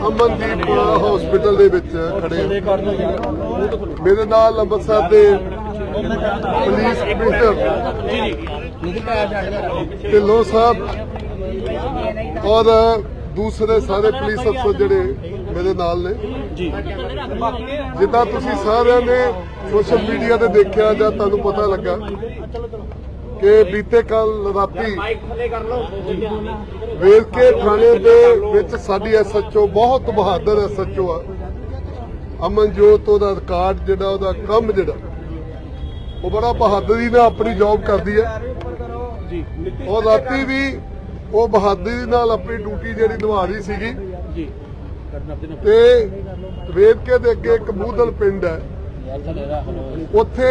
Amandeep hospital ਦੇ ਵਿੱਚ ਖੜੇ ਮੇਰੇ ਨਾਲ ਅੰਮ੍ਰਿਤਸਰ ਦੇ ਪੁਲਿਸ ਕਮਿਸ਼ਨਰ ਢਿੱਲੋਂ ਸਾਹਿਬ, ਔਰ ਦੂਸਰੇ ਸਾਰੇ ਪੁਲਿਸ ਅਫਸਰ ਜਿਹੜੇ ਮੇਰੇ ਨਾਲ ਨੇ। ਜੀ ਜਿੱਦਾਂ ਤੁਸੀਂ ਸਾਰਿਆਂ ਨੇ ਸੋਸ਼ਲ ਮੀਡੀਆ ਤੇ ਦੇਖਿਆ ਜਾਂ ਤੁਹਾਨੂੰ ਪਤਾ ਲੱਗਾ ਕਿ ਬੀਤੇ ਕੱਲ ਰਾਤੀ ਵੇਰਕੇ ਥਾਣੇ ਦੇ ਵਿੱਚ ਸਾਡੀ ਐਸਐਚਓ ਬਹੁਤ ਬਹਾਦਰ ਐਸਐਚਓ ਆ। ਅਮਨਜੋਤ ਉਹਦਾ ਰਿਕਾਰਡ ਜਿਹੜਾ ਉਹਦਾ ਕੰਮ ਜਿਹੜਾ ਉਹ ਬੜਾ ਬਹਾਦਰੀ ਨਾਲ ਆਪਣੀ ਜੌਬ ਕਰਦੀ ਹੈ। ਔਰ ਰਾਤੀ ਵੀ ਉਹ ਬਹਾਦਰੀ ਨਾਲ ਆਪਣੀ ਡਿਊਟੀ ਜਿਹੜੀ ਨਿਭਾ ਰਹੀ ਸੀਗੀ। ਤੇ ਤੇ ਵੇਦਕੇ ਦੇ ਅੱਗੇ ਇੱਕ ਮੂਦਲ ਪਿੰਡ ਹੈ। ਉੱਥੇ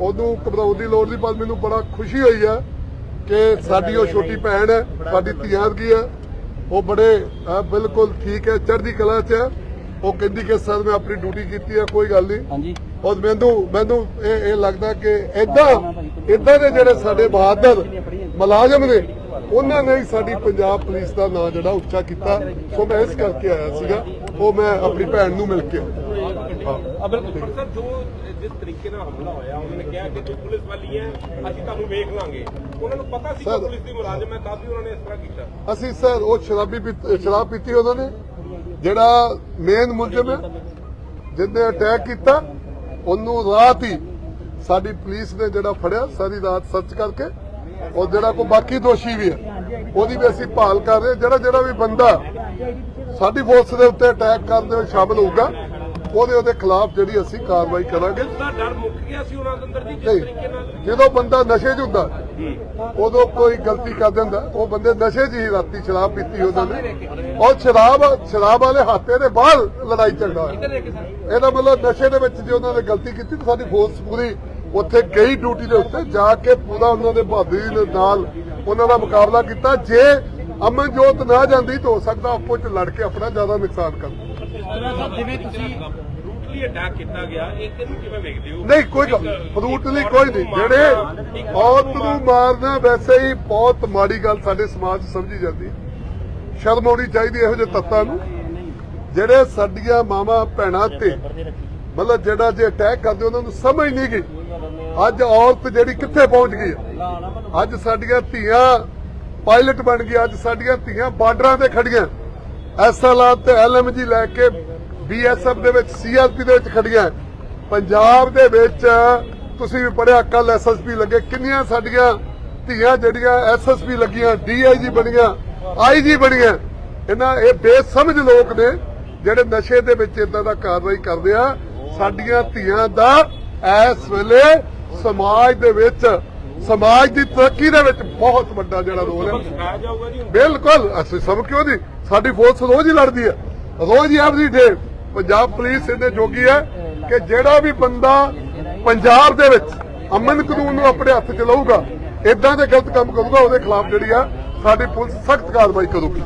ਉਹਨੂੰ ਘਬਰਾਉਣ ਦੀ ਲੋੜ ਨਹੀਂ ਪਰ ਮੈਨੂੰ ਬੜਾ ਖੁਸ਼ੀ ਹੋਈ ਹੈ ਕਿ ਸਾਡੀ ਉਹ ਛੋਟੀ ਭੈਣ ਹੈ ਸਾਡੀ ਧੀਆਂ ਵਰਗੀ ਹੈ। ਉਹ ਬੜੇ ਬਿਲਕੁਲ ਠੀਕ ਹੈ ਚੜ੍ਹਦੀ ਕਲਾ 'ਚ ਹੈ। ਉਹ ਕਹਿੰਦੀ ਕਿ ਸਰ ਮੈਂ ਆਪਣੀ ਡਿਊਟੀ ਕੀਤੀ ਹੈ ਕੋਈ ਗੱਲ ਨਹੀਂ। ਹਾਂਜੀ। ਔਰ ਮੈਨੂੰ ਮੈਨੂੰ ਇਹ ਇਹ ਲੱਗਦਾ ਕਿ ਇਦਾਂ ਇਦਾਂ ਦੇ ਜਿਹੜੇ ਸਾਡੇ ਬਹਾਦਰ ਮੁਲਾਜ਼ਮ ਨੇ ਉਹਨਾਂ ਨੇ ਸਾਡੀ ਪੰਜਾਬ ਪੁਲਿਸ ਦਾ ਨਾਂ ਜਿਹੜਾ ਉੱਚਾ ਕੀਤਾ। ਸੋ ਮੈਂ ਇਸ ਕਰਕੇ ਆਇਆ ਸੀਗਾ। ਉਹ ਮੈਂ ਆਪਣੀ ਭੈਣ ਨੂੰ ਮਿਲ ਕੇ ਆਇਆ। ਆ ਬਿਲਕੁਲ ਪਰ ਸਰ ਜੋ ਜਿਸ ਤਰੀਕੇ ਨਾਲ ਹਮਲਾ ਹੋਇਆ ਉਹਨਾਂ ਨੇ ਕਿਹਾ ਕਿ ਤੂੰ ਪੁਲਿਸ ਵਾਲੀ ਹੈ ਅਸੀਂ ਤੁਹਾਨੂੰ ਵੇਖ ਲਾਂਗੇ। ਉਹਨਾਂ ਨੂੰ ਪਤਾ ਸੀ ਕਿ ਸਰ- ਪੁਲਿਸ ਦੀ ਮੁਲਾਜ਼ਮ ਹੈ ਤਦ ਵੀ ਉਹਨਾਂ ਨੇ ਇਸ ਤਰ੍ਹਾਂ ਕੀਤਾ। ਅਸੀਂ ਸਰ ਉਹ ਸ਼ਰਾਬੀ ਸ਼ਰਾਬ ਪੀਤੀ ਉਹਨਾਂ ਨੇ। ਜਿਹੜਾ ਮੇਨ ਮੁਲਜ਼ਮ ਹੈ ਜਿਹਨੇ ਅਟੈਕ ਕੀਤਾ ਉਹਨੂੰ ਰਾਤ ਹੀ ਸਾਡੀ ਪੁਲਿਸ ਨੇ ਜਿਹੜਾ ਫੜਿਆ ਸਾਰੀ ਰਾਤ ਸਰਚ ਕਰਕੇ ਔਰ ਜਿਹੜਾ ਕੋਈ ਬਾਕੀ ਦੋਸ਼ੀ ਵੀ ਹੈ ਉਹਦੀ ਵੀ ਅਸੀਂ ਭਾਲ ਕਰ ਰਹੇ। ਜਿਹੜਾ ਜਿਹੜਾ ਵੀ ਬੰਦਾ ਸਾਡੀ ਫੋਰਸ ਦੇ ਉੱਤੇ ਅਟੈਕ ਕਰਨ ਦੇ ਵਿੱਚ ਸ਼ਾਮਲ ਹੋਊਗਾ ਉਹਦੇ ਉਹਦੇ ਖਿਲਾਫ ਜਿਹੜੀ ਅਸੀਂ ਕਾਰਵਾਈ ਕਰਾਂਗੇ। ਡਰ ਮੁੱਕ ਗਿਆ ਸੀ ਉਹਨਾਂ ਦੇ ਅੰਦਰ ਜੀ ਨਹੀਂ। ਤਰੀਕੇ ਨਾਲ? ਜਦੋਂ ਬੰਦਾ ਨਸ਼ੇ 'ਚ ਹੁੰਦਾ ਉਦੋਂ ਕੋਈ ਗਲਤੀ ਕਰ ਦਿੰਦਾ। ਉਹ ਬੰਦੇ ਨਸ਼ੇ 'ਚ ਹੀ ਰਾਤੀ ਸ਼ਰਾਬ ਪੀਤੀ ਉਹਨਾਂ ਨੇ। ਔਰ ਸ਼ਰਾਬ ਸ਼ਰਾਬ ਵਾਲੇ ਹਾਤੇ ਦੇ ਬਾਹਰ ਲੜਾਈ ਝਗੜਾ ਹੋਇਆ ਇਹਦਾ ਮਤਲਬ ਨਸ਼ੇ ਦੇ ਵਿੱਚ ਜੇ ਉਹਨਾਂ ਨੇ ਗਲਤੀ ਕੀਤੀ ਤਾਂ ਸਾਡੀ ਫੋਰਸ ਪੂਰੀ ਉੱਥੇ ਗਈ ਡਿਊਟੀ ਦੇ ਉੱਤੇ ਜਾ ਕੇ ਪੂਰਾ ਉਹਨਾਂ ਦੇ ਬਹਾਦਰੀ ਦੇ ਨਾਲ ਉਹਨਾਂ ਦਾ ਮੁਕਾਬਲਾ ਕੀਤਾ। ਜੇ ਅਮਨਜੋਤ ਨਾ ਜਾਂਦੀ ਤਾਂ ਹੋ ਸਕਦਾ ਆਪੋ ਚ ਲੜ ਕੇ ਆਪਣਾ ਜ਼ਿਆਦਾ ਨੁਕਸਾਨ ਕਰ ਜਿਵੇਂ ਤੁਸੀਂ ਰੂਟਲੀ ਅਟੈਕ ਕੀਤਾ ਗਿਆ ਇਹ ਕਿਹਨੂੰ ਕਿਵੇਂ ਵੇਖਦੇ ਹੋ? ਨਹੀਂ ਕੋਈ ਫਰੂਟ ਲਈ ਕੋਈ ਨਹੀਂ। ਜਿਹੜੇ ਔਰਤ ਨੂੰ ਮਾਰਨਾ। ਵੈਸੇ ਹੀ ਬਹੁਤ ਮਾੜੀ ਗੱਲ ਸਾਡੇ ਸਮਾਜ 'ਚ ਸਮਝੀ ਜਾਂਦੀ। ਸ਼ਰਮ ਆਉਣੀ ਚਾਹੀਦੀ ਇਹੋ ਜਿਹੇ ਤੱਤਾਂ ਨੂੰ। ਜਿਹੜੇ ਸਾਡੀਆਂ ਮਾਵਾਂ ਭੈਣਾਂ ਤੇ ਮਤਲਬ ਜਿਹੜਾ ਜੇ ਅਟੈਕ ਕਰਦੇ ਉਹਨਾਂ ਨੂੰ ਸਮਝ ਨਹੀਂ ਗਈ। ਅੱਜ ਔਰਤ ਜਿਹੜੀ ਕਿੱਥੇ ਪਹੁੰਚ ਗਈ? ਹੈ। ਅੱਜ ਸਾਡੀਆਂ ਧੀਆਂ ਪਾਇਲਟ ਬਣ ਗਈ ਅੱਜ ਸਾਡੀਆਂ ਧੀਆਂ ਬਾਰਡਰਾਂ ਤੇ ਖੜੀਆਂ। ਐਸਐਲਆਰ ਤੇ ਐਲਐਮਜੀ ਲੈ ਕੇ ਬੀਐਸਐਫ ਦੇ ਵਿੱਚ ਸੀਆਰਪੀ ਦੇ ਵਿੱਚ ਖੜੀਆਂ। ਪੰਜਾਬ ਦੇ ਵਿੱਚ ਤੁਸੀਂ ਵੀ ਪੜਿਆ ਕੱਲ ਐਸਐਸਪੀ ਲੱਗੇ। ਕਿੰਨੀਆਂ ਸਾਡੀਆਂ ਧੀਆਂ ਜਿਹੜੀਆਂ ਐਸਐਸਪੀ ਲੱਗੀਆਂ ਡੀਆਈਜੀ ਬਣੀਆਂ ਆਈਜੀ ਬਣੀਆਂ। ਇਹਨਾਂ ਇਹ ਬੇਸਮਝ ਲੋਕ ਨੇ, ਜਿਹੜੇ ਨਸ਼ੇ ਦੇ ਵਿੱਚ ਇਦਾਂ ਦਾ ਕਾਰਵਾਈ ਕਰਦੇ ਆ। ਸਾਡੀਆਂ ਧੀਆਂ ਦਾ ਇਸ ਵੇਲੇ ਸਮਾਜ ਦੇ ਵਿੱਚ ਸਮਾਜ ਦੀ ਤਰੱਕੀ ਦੇ ਵਿੱਚ ਬਹੁਤ ਵੱਡਾ ਜਿਹੜਾ ਰੋਲ ਹੈ। ਬਿਲਕੁਲ ਅਸੀਂ ਸਭ ਕਿਉਂ ਨਹੀਂ? ਸਾਡੀ ਫੋਰਸ ਰੋਜ਼ ਹੀ ਲੜਦੀ ਹੈ। ਰੋਜ਼ ਹੀ ਐਵਰੀ ਡੇ ਪੰਜਾਬ ਪੁਲਿਸ ਇਹਦੇ ਜੋਗੀ ਹੈ ਕਿ ਜਿਹੜਾ ਵੀ ਬੰਦਾ ਪੰਜਾਬ ਦੇ ਵਿੱਚ ਅਮਨ ਕਾਨੂੰਨ ਨੂੰ ਆਪਣੇ ਹੱਥ 'ਚ ਲਊਗਾ ਇਦਾਂ ਦੇ ਗਲਤ ਕੰਮ ਕਰੂਗਾ ਉਹਦੇ ਖਿਲਾਫ ਜਿਹੜੀ ਆ ਸਾਡੀ ਪੁਲਿਸ ਸਖਤ ਕਾਰਵਾਈ ਕਰੂਗੀ।